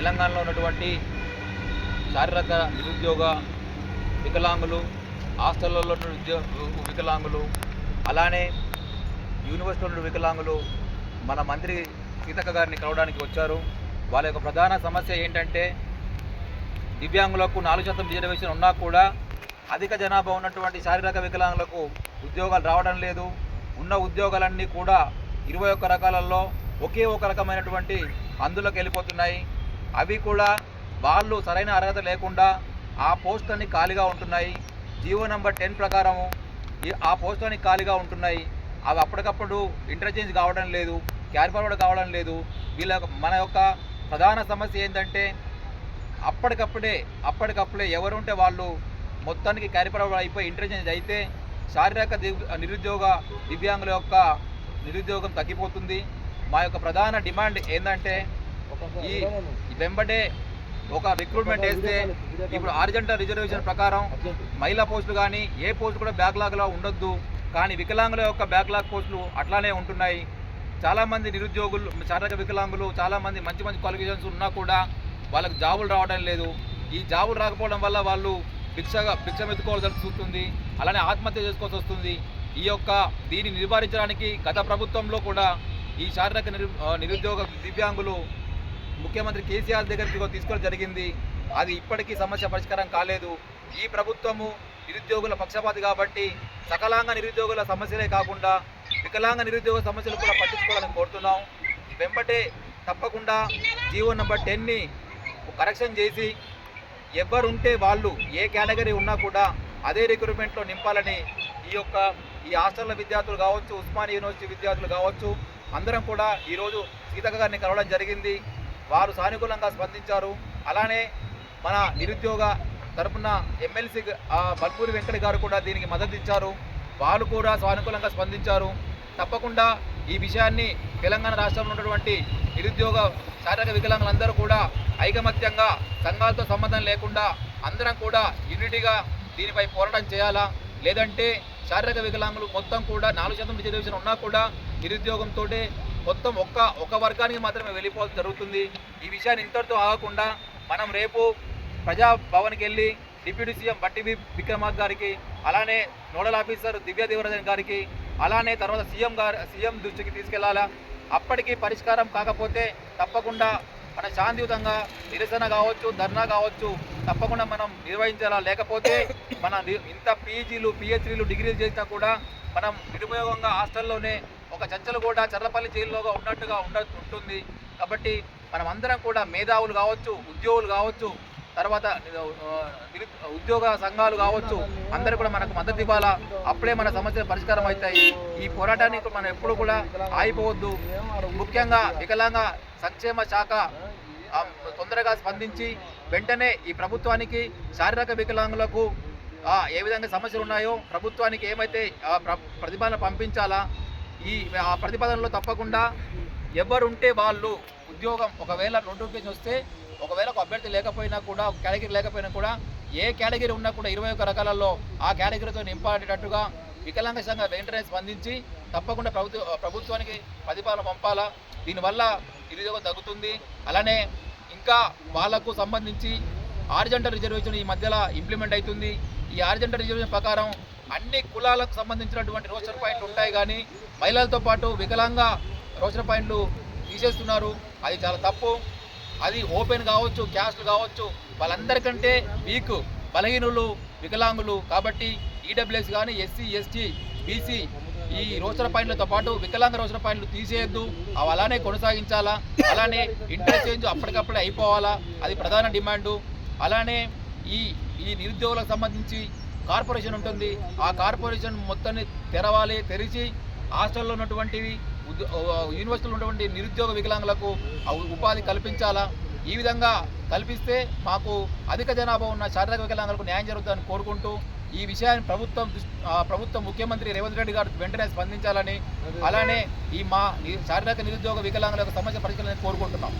తెలంగాణలో ఉన్నటువంటి శారీరక నిరుద్యోగ వికలాంగులు హాస్టల్లో ఉన్న వికలాంగులు అలానే యూనివర్సిటీలో ఉన్న వికలాంగులు మన మంత్రి సీతక్క గారిని కలవడానికి వచ్చారు. వాళ్ళ యొక్క ప్రధాన సమస్య ఏంటంటే దివ్యాంగులకు నాలుగు శాతం రిజర్వేషన్ ఉన్నా కూడా అధిక జనాభా ఉన్నటువంటి శారీరక వికలాంగులకు ఉద్యోగాలు రావడం లేదు. ఉన్న ఉద్యోగాలన్నీ కూడా ఇరవై ఒక్క రకాలలో ఒకే ఒక రకమైనటువంటి అందులోకి వెళ్ళిపోతున్నాయి. అవి కూడా వాళ్ళు సరైన అర్హత లేకుండా ఆ పోస్ట్ ఖాళీగా ఉంటున్నాయి. జీవో నెంబర్ టెన్ ప్రకారము ఈ- ఆ పోస్ట్ ఖాళీగా ఉంటున్నాయి. అవి అప్పటికప్పుడు ఇంటర్చేంజ్ కావడం లేదు క్యారీ ఫార్వర్డ్ కావడం లేదు. వీళ్ళ మన యొక్క ప్రధాన సమస్య ఏంటంటే అప్పటికప్పుడే అప్పటికప్పుడే ఎవరుంటే వాళ్ళు మొత్తానికి క్యారీ ఫార్వర్డ్ అయిపోయి ఇంటర్చేంజ్ అయితే శారీరక నిరుద్యోగ దివ్యాంగుల యొక్క నిరుద్యోగం తగ్గిపోతుంది. మా యొక్క ప్రధాన డిమాండ్ ఏంటంటే ఈ వెంబడే ఒక రిక్రూట్మెంట్ వేస్తే ఇప్పుడు ఆర్జెంటల్ రిజర్వేషన్ ప్రకారం మహిళా పోస్టులు కానీ ఏ పోస్ట్ కూడా బ్యాక్లాగ్లో ఉండొద్దు. కానీ వికలాంగుల యొక్క బ్యాక్లాగ్ పోస్టులు అట్లానే ఉంటున్నాయి. చాలామంది నిరుద్యోగులు శారీరక వికలాంగులు చాలామంది మంచి మంచి క్వాలిఫికేషన్స్ ఉన్నా కూడా వాళ్ళకి జాబులు రావడం లేదు. ఈ జాబులు రాకపోవడం వల్ల వాళ్ళు భిక్షగా భిక్ష ఎత్తుకోవాల్సి వస్తుంది అలానే ఆత్మహత్య చేసుకోవాల్సి వస్తుంది ఈ యొక్క దీన్ని నివారించడానికి గత ప్రభుత్వంలో కూడా ఈ శారీరక నిరు నిరుద్యోగ దివ్యాంగులు ముఖ్యమంత్రి కేసీఆర్ దగ్గరికి తీసుకోవడం జరిగింది. అది ఇప్పటికీ సమస్య పరిష్కారం కాలేదు. ఈ ప్రభుత్వము నిరుద్యోగుల పక్షపాతి కాబట్టి సకలాంగ నిరుద్యోగుల సమస్యలే కాకుండా వికలాంగ నిరుద్యోగ సమస్యలు కూడా పట్టించుకోవాలని కోరుతున్నాం. వెంబటే తప్పకుండా జీవో నెంబర్ టెన్ని కరెక్షన్ చేసి ఎవరుంటే వాళ్ళు ఏ కేటగిరీ ఉన్నా కూడా అదే రిక్రూట్మెంట్లో నింపాలని ఈ యొక్క ఈ హాస్టల్ల విద్యార్థులు కావచ్చు ఉస్మానియా యూనివర్సిటీ విద్యార్థులు కావచ్చు అందరం కూడా ఈరోజు సీతక్క గారిని కలవడం జరిగింది. వారు సానుకూలంగా స్పందించారు. అలానే మన నిరుద్యోగ తరపున ఎమ్మెల్సీ బల్పూరి వెంకట గారు కూడా దీనికి మద్దతు ఇచ్చారు. వాళ్ళు కూడా సానుకూలంగా స్పందించారు. తప్పకుండా ఈ విషయాన్ని తెలంగాణ రాష్ట్రంలో ఉన్నటువంటి నిరుద్యోగ శారీరక వికలాంగులందరూ కూడా ఐకమత్యంగా సంఘాలతో సంబంధం లేకుండా అందరం కూడా యూనిటీగా దీనిపై పోరాటం చేయాలా? లేదంటే శారీరక వికలాంగులు మొత్తం కూడా నాలుగు శాతం రిజర్వేషన్ ఉన్నా కూడా నిరుద్యోగంతో మొత్తం ఒక్క ఒక వర్గానికి మాత్రమే వెళ్ళిపోవడం జరుగుతుంది. ఈ విషయాన్ని ఇంతటితో ఆగకుండా మనం రేపు ప్రజాభవన్కి వెళ్ళి డిప్యూటీ సీఎం బట్టి వి- గారికి అలానే నోడల్ ఆఫీసర్ దివ్య దేవరాజన్ గారికి అలానే తర్వాత సీఎం గారు సీఎం దృష్టికి తీసుకెళ్ళాలా? అప్పటికి పరిష్కారం కాకపోతే తప్పకుండా మన శాంతియుతంగా నిరసన కావచ్చు ధర్నా కావచ్చు తప్పకుండా మనం నిర్వహించాలా? లేకపోతే మన ఇంత పీజీలు పిహెచ్డీలు డిగ్రీలు చేసినా కూడా మనం నిరుపయోగంగా హాస్టల్లోనే ఒక చర్చలు కూడా చర్లపల్లి జైల్లోగా ఉన్నట్టుగా ఉండ ఉంటుంది. కాబట్టి మనం అందరం కూడా మేధావులు కావచ్చు ఉద్యోగులు కావచ్చు తర్వాత నిరు- ఉద్యోగ సంఘాలు కావచ్చు అందరూ కూడా మనకు మద్దతు ఇవ్వాలా? అప్పుడే మన సమస్యలు పరిష్కారం అవుతాయి. ఈ పోరాటానికి మనం ఎప్పుడు కూడా ఆగిపోవద్దు. ముఖ్యంగా వికలాంగ సంక్షేమ శాఖ తొందరగా స్పందించి వెంటనే ఈ ప్రభుత్వానికి శారీరక వికలాంగులకు ఏ విధంగా సమస్యలు ఉన్నాయో ప్రభుత్వానికి ఏమైతే ప్ర- ప్రతిపాదన పంపించాలా? ఈ ఆ ప్రతిపాదనలో తప్పకుండా ఎవరుంటే వాళ్ళు ఉద్యోగం ఒకవేళ నోటిఫికేషన్ వస్తే ఒకవేళ ఒక అభ్యర్థి లేకపోయినా కూడా ఒక కేటగిరీ లేకపోయినా కూడా ఏ కేటగిరీ ఉన్నా కూడా ఇరవై ఒక్క రకాలలో ఆ కేటగిరీతో నింపాడేటట్టుగా వికలాంగ సంఘ వెంటనే స్పందించి తప్పకుండా ప్రభుత్వ ప్రభుత్వానికి ప్రతిపాదన పంపాలా. దీనివల్ల నిరుద్యోగం తగ్గుతుంది. అలానే ఇంకా వాళ్ళకు సంబంధించి ఆర్జెంటల్ రిజర్వేషన్ ఈ మధ్యలో ఇంప్లిమెంట్ అవుతుంది. ఈ ఆర్జెంటల్ రిజర్వేషన్ ప్రకారం అన్ని కులాలకు సంబంధించినటువంటి రోస్టర్ పాయింట్లు ఉంటాయి కానీ మహిళలతో పాటు వికలాంగ రోస్టర్ పాయింట్లు తీసేస్తున్నారు. అది చాలా తప్పు. అది ఓపెన్ కావచ్చు క్యాస్ట్లు కావచ్చు వాళ్ళందరికంటే వీక్ బలహీనులు వికలాంగులు. కాబట్టి ఈడబ్ల్యూఎస్ కానీ ఎస్సీ ఎస్టీ బీసీ ఈ రోస్టర్ పాయింట్లతో పాటు వికలాంగ రోస్టర్ పాయింట్లు తీసేయద్దు. అవి అలానే కొనసాగించాలా? అలానే ఇంటర్చేంజ్ అప్పటికప్పుడే అయిపోవాలా? అది ప్రధాన డిమాండు. అలానే ఈ ఈ నిరుద్యోగులకు సంబంధించి కార్పొరేషన్ ఉంటుంది. ఆ కార్పొరేషన్ మొత్తాన్ని తెరవాలి తెరిచి హాస్టల్లో ఉన్నటువంటివి యూనివర్సిటీలో ఉన్నటువంటి నిరుద్యోగ వికలాంగులకు ఉపాధి కల్పించాలా? ఈ విధంగా కల్పిస్తే మాకు అధిక జనాభా ఉన్న శారీరక వికలాంగులకు న్యాయం జరుగుతుందని కోరుకుంటూ ఈ విషయాన్ని ప్రభుత్వం ప్రభుత్వం ముఖ్యమంత్రి రేవంత్ రెడ్డి గారు వెంటనే స్పందించాలని అలానే ఈ మా శారీరక నిరుద్యోగ వికలాంగులకు సమస్య పరిష్కరించాలని కోరుకుంటున్నాం.